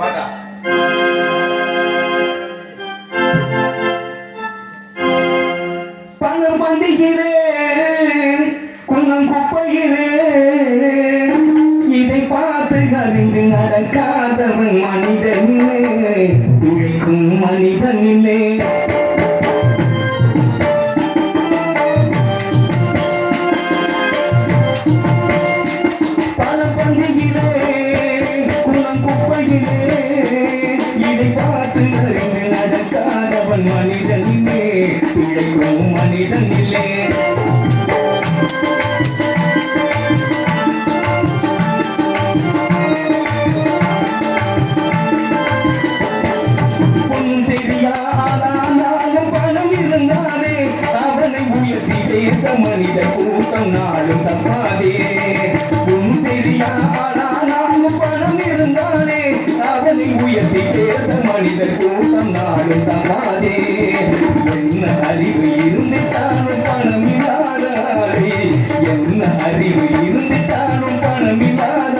பாட்டா? பணம் மண்டியிலே குன்னம் குப்பையிலே இதை பார்த்து அறிந்து நடக்காதவன் மனிதன் இல்லை உழைக்கும் மனிதன் இல்லை பணம் எல்லாம் குப்பையிலே இதை பார்த்து அறிந்து நடக்காதவன் மனிதன் மனித கூட்டம் நாளும் தப்பாதே. உன் தெரியாதா உயர்த்தி பேசும் மனிதர் கூட்டம் நாடும் தமாதே என்ன அறிவு இருந்துட்டாலும் பணம் இல்லாத என்ன அறிவு இருந்துட்டாலும் பணம் இல்லாத